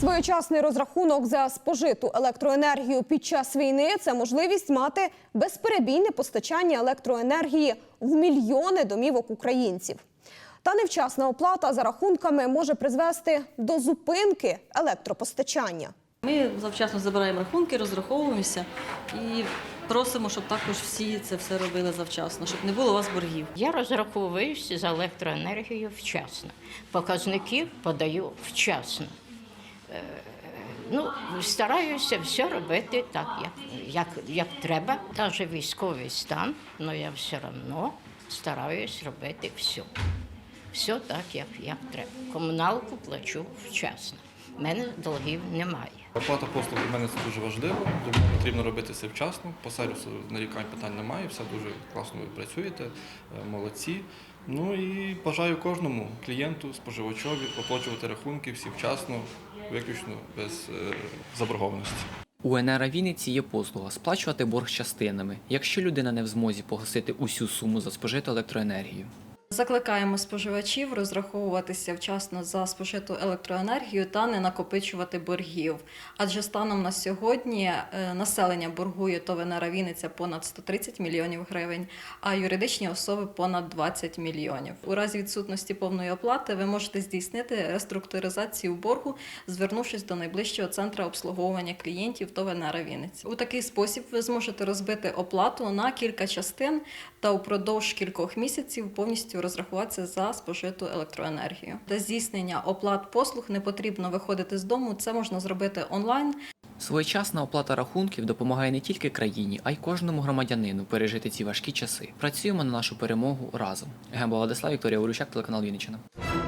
Своєчасний розрахунок за спожиту електроенергію під час війни це можливість мати безперебійне постачання електроенергії в мільйони домівок українців. Та невчасна оплата за рахунками може призвести до зупинки електропостачання. Ми завчасно забираємо рахунки, розраховуємося і просимо, щоб також всі це все робили завчасно, щоб не було у вас боргів. Я розраховуюся за електроенергію вчасно. Показники подаю вчасно. Ну, стараюся все робити так, як, як, як треба. Навіть військовий стан, але я все одно стараюсь робити все. Все так, як, як треба. Комуналку плачу вчасно. У мене долгів немає. Оплата послуг для мене це дуже важливо, тому потрібно робити все вчасно. По сервісу нарікань питань немає, все дуже класно ви працюєте, е, молодці. Ну і бажаю кожному клієнту, споживачові оплачувати рахунки всі вчасно, виключно без е, заборгованості. У НРА Вінниці є послуга сплачувати борг частинами, якщо людина не в змозі погасити усю суму за спожиту електроенергію. Закликаємо споживачів розраховуватися вчасно за спожиту електроенергію та не накопичувати боргів. Адже станом на сьогодні е, населення боргує ТОВ «Енера Вінниця понад 130 мільйонів гривень, а юридичні особи понад 20 мільйонів. У разі відсутності повної оплати ви можете здійснити реструктуризацію боргу, звернувшись до найближчого центру обслуговування клієнтів ТОВ «Енера Вінниця. У такий спосіб ви зможете розбити оплату на кілька частин та упродовж кількох місяців повністю розрахуватися за спожиту електроенергію. Для здійснення оплат послуг не потрібно виходити з дому. Це можна зробити онлайн Своєчасна оплата рахунків допомагає не тільки країні, а й кожному громадянину пережити ці важкі часи. Працюємо на нашу перемогу разом. Гемба Владислав Вікторія Урющак, телеканал Вінниччина.